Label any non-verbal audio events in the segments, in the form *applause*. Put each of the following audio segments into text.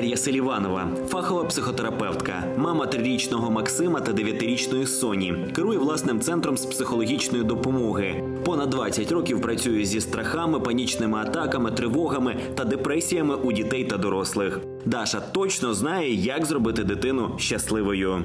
Дар'я Селіванова, фахова психотерапевтка, мама трирічного Максима та дев'ятирічної Соні, керує власним центром з психологічної допомоги. Понад 20 років працює зі страхами, панічними атаками, тривогами та депресіями у дітей та дорослих. Даша точно знає, як зробити дитину щасливою.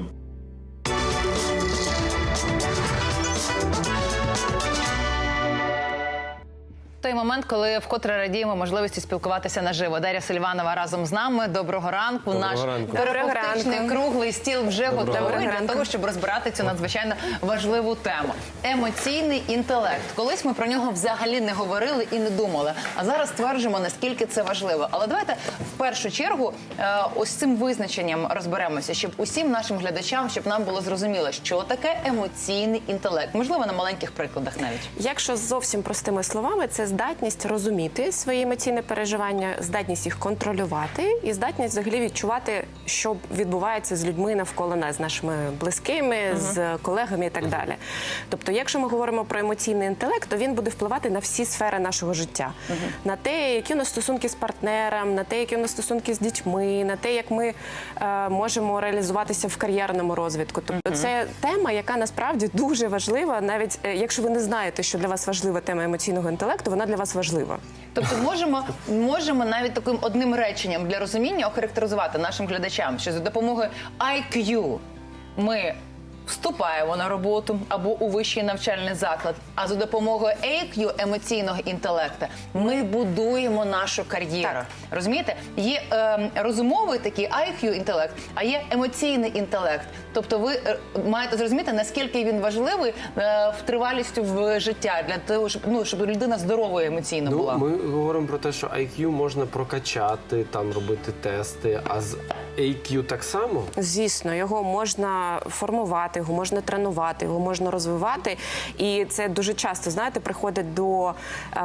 Той момент, коли вкотре радіємо можливості спілкуватися наживо. Дар'я Сильванова разом з нами. Доброго ранку. Наш ранку. терапевтичний ранку. круглий стіл вже готовий для того, щоб розбирати цю надзвичайно важливу тему. Емоційний інтелект. Колись ми про нього взагалі не говорили і не думали. А зараз стверджуємо, наскільки це важливо. Але давайте в першу чергу е, ось цим визначенням розберемося, щоб усім нашим глядачам, щоб нам було зрозуміло, що таке емоційний інтелект. Можливо, на маленьких прикладах навіть. Якщо зовсім простими словами, це здатність розуміти свої емоційні переживання, здатність їх контролювати і здатність взагалі відчувати, що відбувається з людьми навколо нас, з нашими близькими, з колегами і так далі. Тобто, якщо ми говоримо про емоційний інтелект, то він буде впливати на всі сфери нашого життя, на те, які у нас стосунки з партнером, на те, які у нас стосунки з дітьми, на те, як ми е, можемо реалізуватися в кар'єрному розвитку. Тобто, це тема, яка насправді дуже важлива, навіть е, якщо ви не знаєте, що для вас важлива тема емоційного інтелекту, вона для вас важлива. Тобто можемо, можемо навіть таким одним реченням для розуміння охарактеризувати нашим глядачам, що за допомогою IQ ми вступаємо на роботу або у вищий навчальний заклад, а за допомогою AQ, емоційного інтелекту, ми будуємо нашу кар'єру. Так. Розумієте? Є е, розумовий такий IQ інтелект, а є емоційний інтелект. Тобто, ви е, маєте зрозуміти, наскільки він важливий е, в тривалістю в життя для того, щоб ну щоб людина здоровою емоційно Ну, була. ми говоримо про те, що IQ можна прокачати, там робити тести, а з AQ так само. Звісно, його можна формувати, його можна тренувати, його можна розвивати. І це дуже часто, знаєте, приходять до е,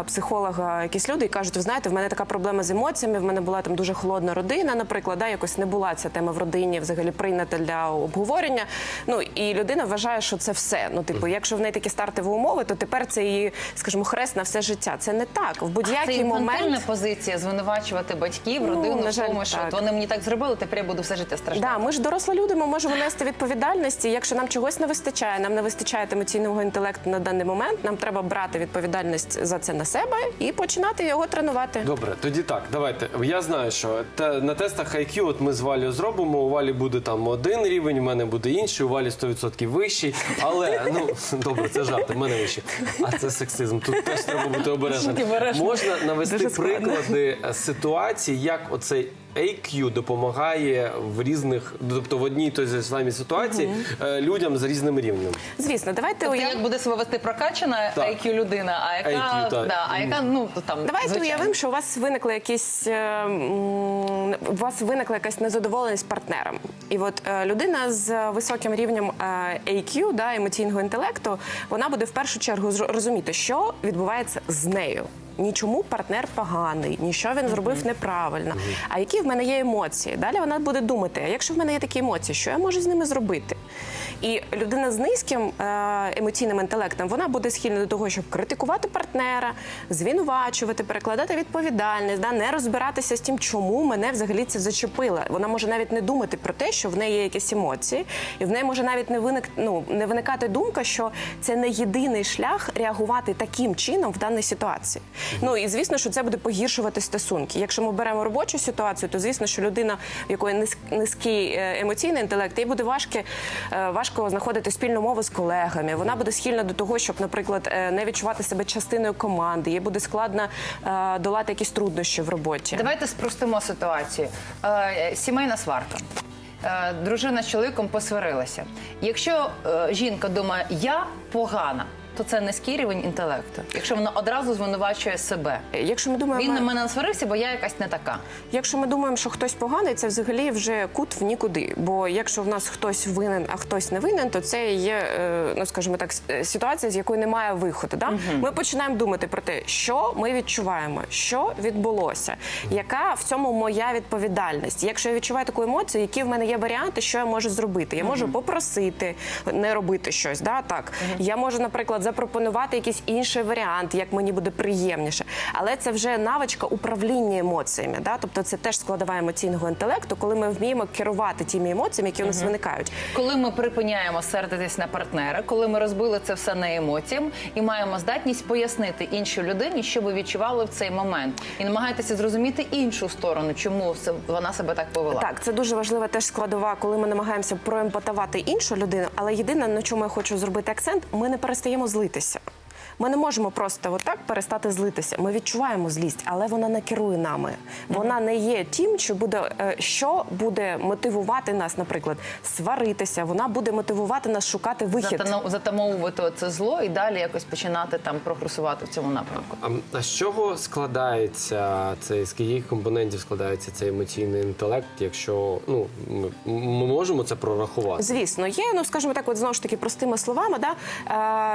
психолога якісь люди і кажуть: ви знаєте, в мене така проблема з емоціями, в мене була там дуже холодна родина, наприклад, да, якось не була ця тема в родині взагалі прийнята для обговорення. Ну і людина вважає, що це все. Ну, типу, якщо в неї такі стартові умови, то тепер це її, скажімо, хрест на все життя. Це не так. В будь-який момент. позиція звинувачувати батьків, Ну, родину на в тому, що так. вони мені так зробили, тепер я буду все життя страждати. Да, ми ж дорослі люди, ми можемо нести відповідальність. І Якщо нам чогось не вистачає, нам не вистачає емоційного інтелекту на даний момент. Нам треба брати відповідальність за це на себе і починати його тренувати. Добре, тоді так, давайте. Я знаю, що те, на тестах IQ от ми з Валею зробимо. У Валі буде там один рівень, у мене буде інший, у Валі 100% вищий. Але ну *laughs* добре, це жарт, у мене вищий. А це сексизм. Тут теж треба бути обережним. Можна навести приклади е, ситуацій, як оцей. AQ допомагає в різних, тобто в одній той же самій ситуації е, людям з різним рівнем. Звісно, давайте Тобто, уяв... як буде себе вести прокачана Так. IQ людина, а яка, IQ, так. да, а яка ну там Давайте звичайно. уявимо, що у вас виникла якісь е, м, у вас виникла якась незадоволеність партнером. І от е, людина з високим рівнем е, AQ, да, емоційного інтелекту, вона буде в першу чергу зро- розуміти, що відбувається з нею. Нічому партнер поганий, ніщо він зробив неправильно. А які в мене є емоції? Далі вона буде думати: а якщо в мене є такі емоції, що я можу з ними зробити? І людина з низьким е, емоційним інтелектом вона буде схильна до того, щоб критикувати партнера, звинувачувати, перекладати відповідальність, да, не розбиратися з тим, чому мене взагалі це зачепило. Вона може навіть не думати про те, що в неї є якісь емоції, і в неї може навіть не виник, ну, не виникати думка, що це не єдиний шлях реагувати таким чином в даній ситуації. Ну і звісно, що це буде погіршувати стосунки. Якщо ми беремо робочу ситуацію, то звісно, що людина, в якої низ- низький е, емоційний інтелект, їй буде важко, е, важко знаходити спільну мову з колегами. Вона буде схильна до того, щоб, наприклад, е, не відчувати себе частиною команди. Їй буде складно долати якісь труднощі в роботі. Давайте спростимо ситуацію. Сімейна сварка. Дружина з чоловіком посварилася. Якщо жінка думає, я погана, то це низький рівень інтелекту. Якщо вона одразу звинувачує себе. Якщо ми думаємо, Він на мене насварився, бо я якась не така. Якщо ми думаємо, що хтось поганий, це взагалі вже кут в нікуди. Бо якщо в нас хтось винен, а хтось не винен, то це є, е, ну скажімо так, е, ситуація, з якої немає виходу. Да? Ми починаємо думати про те, що ми відчуваємо, що відбулося, яка в цьому моя відповідальність. Якщо я відчуваю таку емоцію, які в мене є варіанти, що я можу зробити? Я можу попросити не робити щось. Да? Так я можу, наприклад, запропонувати якийсь інший варіант, як мені буде приємніше. Але це вже навичка управління емоціями. Да? Тобто це теж складова емоційного інтелекту, коли ми вміємо керувати тими емоціями, які у нас виникають. Коли ми припиняємо сердитись на партнера, коли ми розбили це все на емоціям і маємо здатність пояснити іншій людині, що ви відчували в цей момент, і намагаєтеся зрозуміти іншу сторону, чому вона себе так повела. Так, це дуже важлива теж складова, коли ми намагаємося проемпатувати іншу людину. Але єдине, на чому я хочу зробити акцент, ми не перестаємо злитися. Ми не можемо просто отак перестати злитися. Ми відчуваємо злість, але вона не керує нами. Вона не є тим, що буде, е, що буде мотивувати нас, наприклад, сваритися. Вона буде мотивувати нас шукати вихід. Затамовувати це зло і далі якось починати там прогресувати в цьому напрямку. А, а з чого складається цей з яких компонентів складається цей емоційний інтелект, якщо ну ми, ми можемо це прорахувати? Звісно, є, ну скажімо так, от знову ж таки простими словами, да,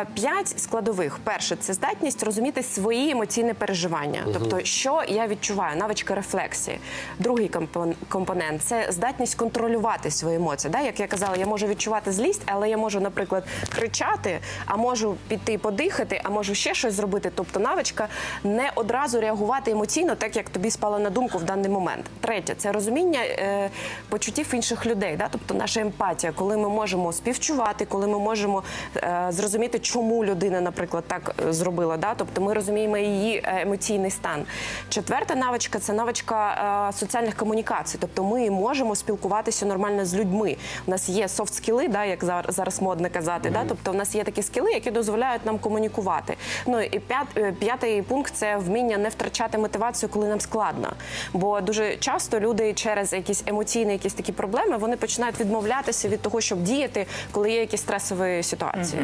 е, п'ять складових. Перше, це здатність розуміти свої емоційні переживання, тобто, що я відчуваю, навичка рефлексії. Другий компон- компонент це здатність контролювати свої емоції. Да? Як я казала, я можу відчувати злість, але я можу, наприклад, кричати, а можу піти подихати, а можу ще щось зробити. Тобто навичка не одразу реагувати емоційно, так як тобі спало на думку в даний момент. Третє це розуміння е, почуттів інших людей, да? тобто наша емпатія, коли ми можемо співчувати, коли ми можемо е, зрозуміти, чому людина, наприклад, так е, зробила. Да? Тобто ми розуміємо її е, емоційний стан. Четверта навичка це навичка е, соціальних комунікацій. Тобто ми можемо спілкуватися нормально з людьми. У нас є софт-скіли, да, як зар- зараз модно казати. Да? Тобто, у нас є такі скіли, які дозволяють нам комунікувати. Ну і п'ят, п'ятий пункт це вміння не втрачати мотивацію, коли нам складно. Бо дуже часто люди через якісь емоційні, якісь такі проблеми, вони починають відмовлятися від того, щоб діяти, коли є якісь стресові ситуації.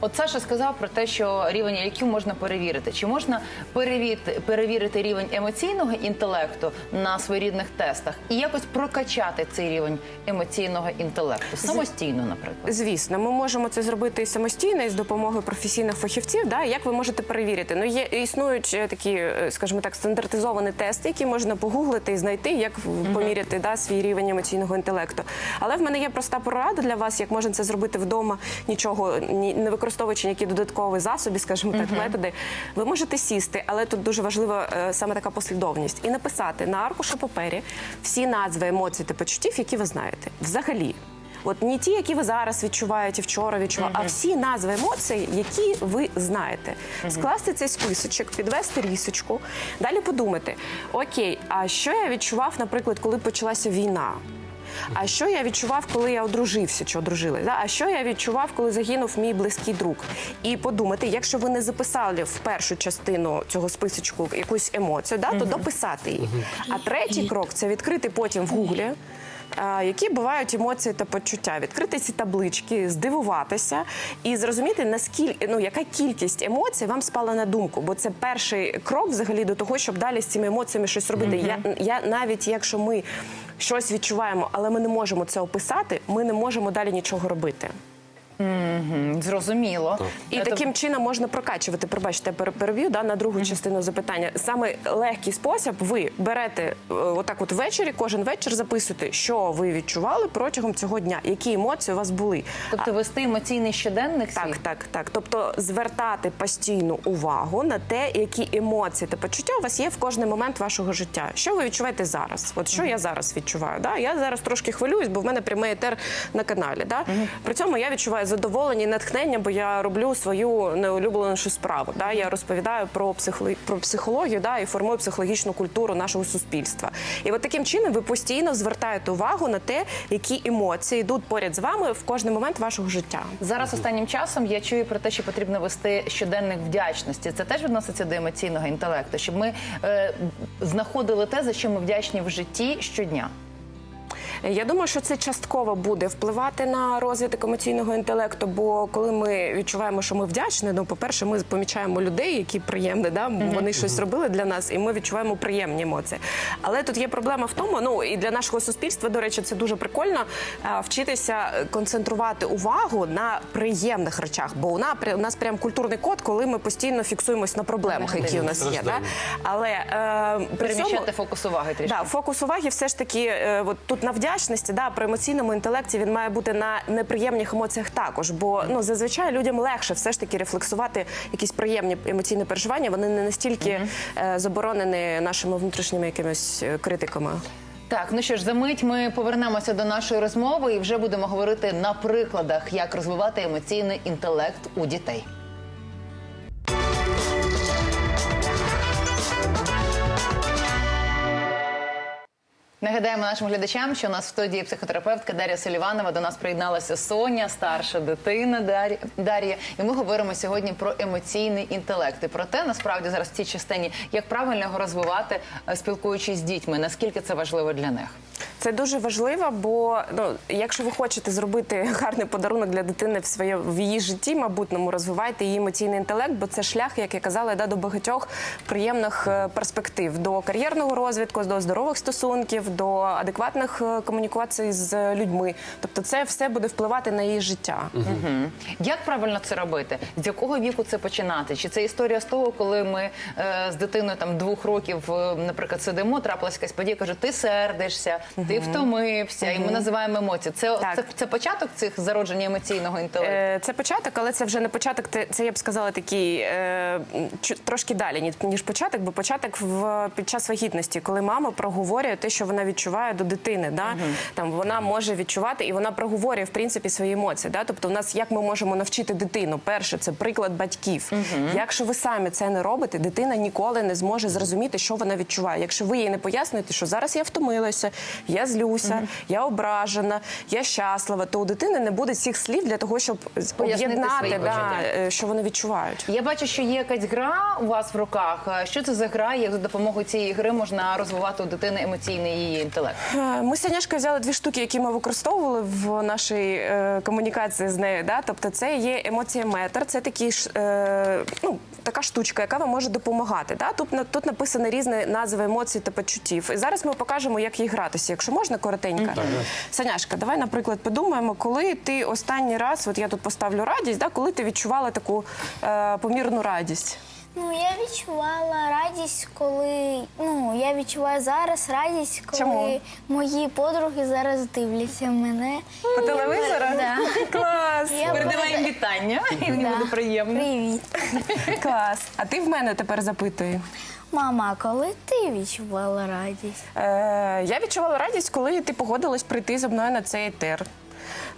От Саша сказав про те, що рівень IQ можна перевірити. Чи можна перевірити, перевірити рівень емоційного інтелекту на своєрідних тестах і якось прокачати цей рівень емоційного інтелекту самостійно, наприклад? Звісно, ми можемо це зробити і самостійно, і з допомогою професійних фахівців. Да? Як ви можете перевірити? Ну, є існують е, такі, е, скажімо так, стандартизовані тести, які можна погуглити і знайти, як поміряти да, свій рівень емоційного інтелекту. Але в мене є проста порада для вас, як можна це зробити вдома, нічого ні- не використовуючи ніякі додаткові засоби, скажімо так, методи. Ви можете сісти, але тут дуже важлива е, саме така послідовність, і написати на аркушу папері всі назви емоцій та почуттів, які ви знаєте, взагалі. От не ті, які ви зараз відчуваєте, вчора відчували, а всі назви емоцій, які ви знаєте. Скласти цей списочок, підвести рісочку, далі подумати: окей, а що я відчував, наприклад, коли почалася війна? А що я відчував, коли я одружився чи одружилась? Да? А що я відчував, коли загинув мій близький друг? І подумати, якщо ви не записали в першу частину цього списочку якусь емоцію, да, то дописати її. А третій крок це відкрити потім в гуглі. Які бувають емоції та почуття, відкрити ці таблички, здивуватися і зрозуміти наскільки ну яка кількість емоцій вам спала на думку, бо це перший крок взагалі до того, щоб далі з цими емоціями щось робити. Я, я навіть якщо ми щось відчуваємо, але ми не можемо це описати, ми не можемо далі нічого робити. Зрозуміло. І Е, таким чином можна прокачувати. Пробачте, я пере- да, на другу частину запитання. Саме легкий спосіб ви берете е, отак, от ввечері, кожен вечір записуєте, що ви відчували протягом цього дня, які емоції у вас були. Тобто вести емоційний щоденник свій? Так, так, так. Тобто звертати постійну увагу на те, які емоції та почуття у вас є в кожний момент вашого життя. Що ви відчуваєте зараз? От що я зараз відчуваю? Да? Я зараз трошки хвилююсь, бо в мене прямий етер на каналі. Да? При цьому я відчуваю задоволення і натхнення, бо я роблю свою неулюбленішу справу. Да? Я розповідаю про, психоло... про психологію да? і формую психологічну культуру нашого суспільства. І от таким чином ви постійно звертаєте увагу на те, які емоції йдуть поряд з вами в кожний момент вашого життя. Зараз останнім часом я чую про те, що потрібно вести щоденник вдячності. Це теж відноситься до емоційного інтелекту, щоб ми е, знаходили те, за що ми вдячні в житті щодня. Я думаю, що це частково буде впливати на розвиток емоційного інтелекту. Бо коли ми відчуваємо, що ми вдячні, ну по-перше, ми помічаємо людей, які приємні, да вони щось робили для нас, і ми відчуваємо приємні емоції. Але тут є проблема в тому, ну і для нашого суспільства, до речі, це дуже прикольно е, вчитися концентрувати увагу на приємних речах. Бо у нас у нас прям культурний код, коли ми постійно фіксуємось на проблемах, які у нас є. Да? Але е, при цьому фокус уваги трішки. Да, фокус уваги все ж таки, е, от тут на вдячність вдячності, да, про емоційному інтелекті він має бути на неприємних емоціях також. Бо ну зазвичай людям легше все ж таки рефлексувати якісь приємні емоційні переживання. Вони не настільки е, заборонені нашими внутрішніми якимись е, критиками. Так, ну що ж, за мить ми повернемося до нашої розмови і вже будемо говорити на прикладах, як розвивати емоційний інтелект у дітей. Нагадаємо нашим глядачам, що у нас в студії психотерапевтка Дар'я Селіванова. До нас приєдналася Соня, старша дитина Дар'я- Дар'я. І ми говоримо сьогодні про емоційний інтелект. І про те, насправді зараз в цій частині, як правильно його розвивати, е, спілкуючись з дітьми, наскільки це важливо для них. Це дуже важливо, бо ну, якщо ви хочете зробити *laughs* гарний подарунок для дитини в своє в її житті, мабутному, розвивайте її емоційний інтелект, бо це шлях, як я казала, йде до багатьох приємних е, перспектив до кар'єрного розвитку, до здорових стосунків, до адекватних е, комунікацій з людьми. Тобто, це все буде впливати на її життя. Як правильно це робити? З якого віку це починати? Чи це історія з того, коли ми е, з дитиною там двох років, е, наприклад, сидимо, трапилась якась подія, каже, ти сердишся, ти втомився, і ми називаємо емоції. Це, Так. це, це початок цих зародження емоційного інтелекту. Е, Це початок, але це вже не початок. Це, це я б сказала такий е, трошки далі, ніж початок, бо початок в під час вагітності, коли мама проговорює те, що вона відчуває до дитини. Да? Там вона може відчувати і вона проговорює в принципі свої емоції. Да? Тобто, у нас як ми можемо навчити дитину? Перше, це приклад батьків. Якщо ви самі це не робите, дитина ніколи не зможе зрозуміти, що вона відчуває. Якщо ви їй не поясните, що зараз я втомилася, я злюся, я ображена, я щаслива, то у дитини не буде цих слів для того, щоб об'єднати, да, е, що вони відчувають. Я бачу, що є якась гра у вас в руках. Е, Що це за гра? Як за допомогою цієї гри можна розвивати у дитини емоційний її інтелект? Е, Ми з Саняшкою взяли дві штуки, які ми використовували в нашій е, комунікації з нею. Да? Тобто, це є емоцієметр, це такі е, ну, така штучка, яка вам може допомагати. Да? Тут, на- тут написані різні назви емоцій та почуттів. І зараз ми покажемо, як їй гратися. Якщо можна, коротенько. Саняшка, давай, наприклад, подумаємо, коли ти останній раз, от я тут поставлю радість, да? коли ти відчувала таку е, помірну радість. Ну, я відчувала радість, коли ну я відчуваю зараз радість, коли Чому? мої подруги зараз дивляться мене. По телевізору? Да. Клас! Я Передавай їм вітання, і мені Да. буде приємно. Привіт, Клас. А ти в мене тепер запитуй. мама. Коли ти відчувала радість? Е, я відчувала радість, коли ти погодилась прийти зі мною на цей етер.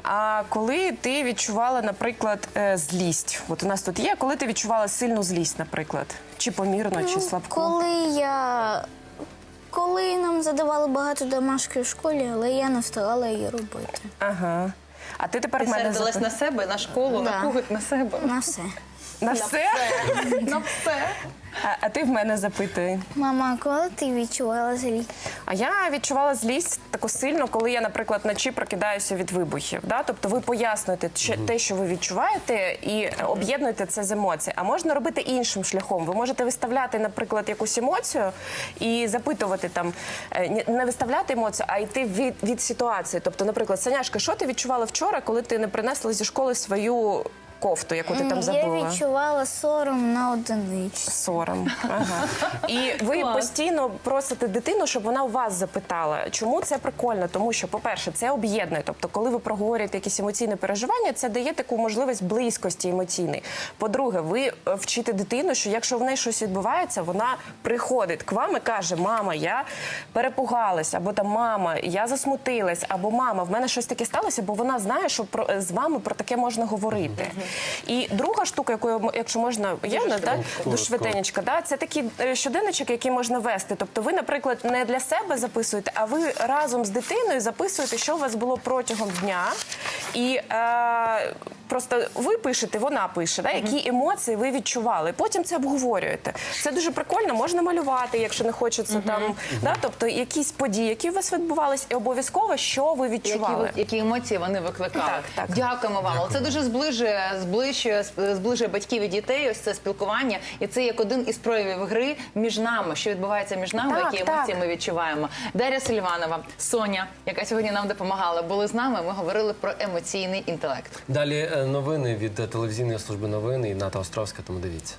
А коли ти відчувала, наприклад, е, злість, от у нас тут є, коли ти відчувала сильну злість, наприклад, чи помірно, чи слабко? Коли я коли нам задавали багато домашки в школі, але я не встигала її робити. Ага. А ти тепер Ти в мене сердилась на себе, на школу, на Да. когось, на себе. На все. На все? *laughs* На все. А, а ти в мене запитуй. Мама, а коли ти відчувала злість? А я відчувала злість таку сильно, коли я, наприклад, вночі прокидаюся від вибухів. Да? Тобто ви пояснюєте чи- те, що ви відчуваєте, і об'єднуєте це з емоцій. А можна робити іншим шляхом. Ви можете виставляти, наприклад, якусь емоцію і запитувати там, е, ні- не виставляти емоцію, а йти від, від ситуації. Тобто, наприклад, Саняшка, що ти відчувала вчора, коли ти не принесла зі школи свою кофту, яку ти там Я відчувала сором на одиничці. Сором. Ага. І ви постійно просите дитину, щоб вона у вас запитала, чому це прикольно? Тому що, по-перше, це об'єднує. Тобто, коли ви проговорюєте якісь емоційні переживання, це дає таку можливість близькості емоційної. По-друге, ви е, вчите дитину, що якщо в неї щось відбувається, вона приходить к вам і каже: Мама, я перепугалась, або там мама, я засмутилась, або мама, в мене щось таке сталося, бо вона знає, що про з вами про таке можна говорити. І друга штука, яку я якщо можна, є не да, дуже швиденечка, да, це такий е, щоденничок, який можна вести. Тобто, ви, наприклад, не для себе записуєте, а ви разом з дитиною записуєте, що у вас було протягом дня, і е, просто ви пишете, вона пише, да, які емоції ви відчували. Потім це обговорюєте. Це дуже прикольно, можна малювати, якщо не хочеться там. Да, тобто якісь події, які у вас відбувались, і обов'язково, що ви Які, відчували. ви- які емоції вони викликали. Так, так. Дякуємо вам. Це дуже зближує, зближує, зближує батьків і дітей. Ось це спілкування, і це як один із проявів гри між нами, що відбувається між нами, Так, які так. емоції ми відчуваємо. Дар'я Сильванова, Соня, яка сьогодні нам допомагала, були з нами. Ми говорили про емоційний інтелект. Далі новини від телевізійної служби новин і Ната Островська, тому дивіться.